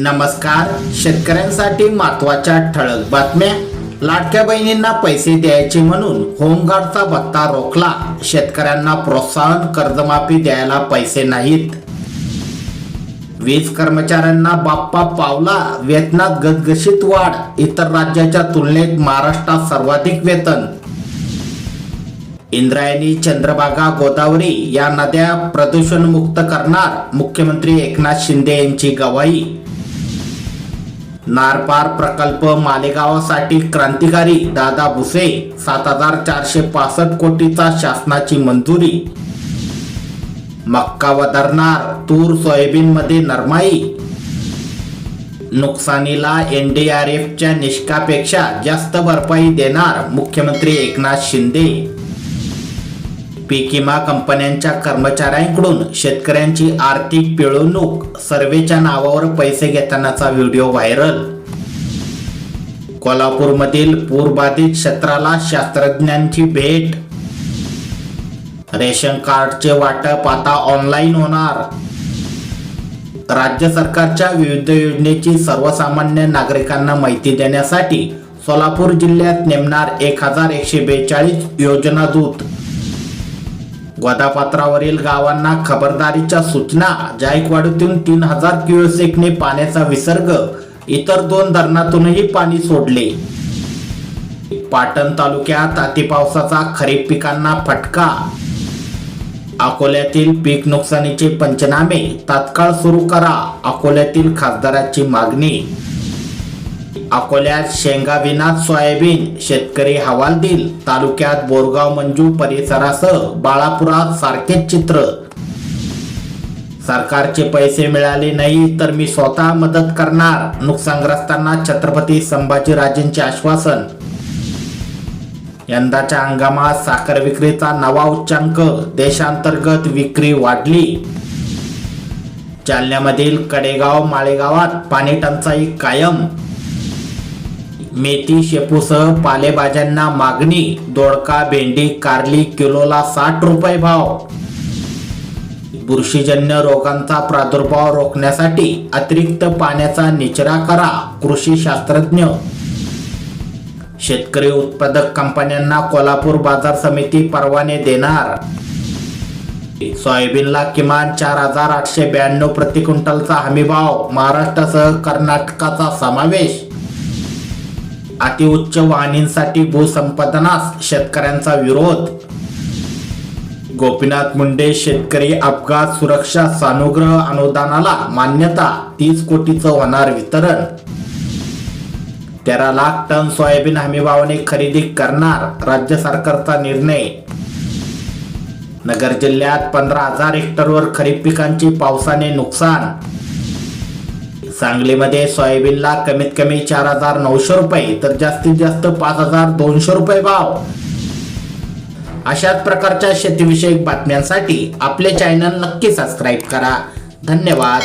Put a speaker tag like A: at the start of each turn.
A: नमस्कार. शेतकऱ्यांसाठी महत्त्वाच्या ठळक बातम्या. लाडक्या बहिणींना पैसे द्यायचे म्हणून होमगार्डचा भत्ता रोखला. शेतकऱ्यांना प्रोत्साहन कर्जमाफी द्यायला पैसे नाहीत. वीज कर्मचाऱ्यांना बाप्पा पावला. वेतनात गसगशीत वाढ. इतर राज्याच्या तुलनेत महाराष्ट्रात सर्वाधिक वेतन. इंद्रायणी चंद्रभागा गोदावरी या नद्या प्रदूषणमुक्त करणार मुख्यमंत्री एकनाथ शिंदे यांची गवाही. नारपार प्रकल्प मालेगावासाठी क्रांतिकारी दादा भुसे सात हजार चारशे पासष्ट कोटीचा शासनाची मंजुरी. मक्का वदरणार तूर सोयाबीन मध्ये नरमाई. नुकसानीला एनडीआरएफच्या निष्कापेक्षा जास्त भरपाई देणार मुख्यमंत्री एकनाथ शिंदे. पीक विमा कंपन्यांच्या कर्मचाऱ्यांकडून शेतकऱ्यांची आर्थिक पिळवणूक सर्वेच्या नावावर पैसे घेतानाचा व्हिडिओ व्हायरल. कोल्हापूरमधील पूरबाधित क्षेत्राला शास्त्रज्ञांची भेट. रेशन कार्डचे वाटप आता ऑनलाईन होणार. राज्य सरकारच्या विविध योजनेची सर्वसामान्य नागरिकांना माहिती देण्यासाठी सोलापूर जिल्ह्यात नेमणार एक हजार एकशे बेचाळीस योजना दूत. गोदापात्रावरील गावांना खबरदारीच्या सूचना. जायकवाडीतून तीन हजार क्युसेकने पाण्याचा विसर्ग. इतर दोन धरणातूनही पाणी सोडले. पाटण तालुक्यात अतिपावसाचा खरीप पिकांना फटका. अकोल्यातील पीक नुकसानीचे पंचनामे. तात्काळ सुरू करा अकोल्यातील खासदाराची मागणी. अकोल्यात शेंगाविनात सोयाबीन शेतकरी हवालदिल तालुक्यात बोरगाव मंजू परिसरासह बाळापुरात सारखेच चित्र. सरकारचे पैसे मिळाले नाही तर मी स्वतः मदत करणार नुकसानग्रस्तांना छत्रपती संभाजीराजेंचे आश्वासन. यंदाच्या हंगामात साखर विक्रीचा नवा उच्चांक देशांतर्गत विक्री वाढली. जालन्यामधील कडेगाव माळेगावात पाणी टंचाई कायम. मेथी शेपूसह पालेभाज्यांना मागणी दोडका भेंडी कारली किलोला साठ रुपये भाव. बुरशीजन्य रोगांचा प्रादुर्भाव रोखण्यासाठी अतिरिक्त पाण्याचा निचरा करा कृषी शास्त्रज्ञ. शेतकरी उत्पादक कंपन्यांना कोल्हापूर बाजार समिती परवाने देणार. सोयाबीनला किमान चार हजार आठशे ब्याण्णव प्रति क्विंटलचा हमीभाव. महाराष्ट्रासह कर्नाटकाचा समावेश. अतिउच्च वाहनींसाठी भूसंपादनास शेतकऱ्यांचा विरोध. गोपीनाथ मुंडे शेतकरी अपघात सुरक्षा सानुग्रह अनुदानाला मान्यता तीस कोटीचं होणार वितरण. तेरा लाख टन सोयाबीन हमीभावाने खरेदी करणार राज्य सरकारचा निर्णय. नगर जिल्ह्यात पंधरा हजार हेक्टरवर खरीप पिकांची पावसाने नुकसान. सांगलीमध्ये सोयाबीनला कमीत कमी चार हजार नऊशे रुपये तर जास्तीत जास्त पाच हजार दोनशे रुपये भाव. अशाच प्रकारच्या शेतीविषयक बातम्यांसाठी आपले चॅनल नक्की सबस्क्राईब करा. धन्यवाद.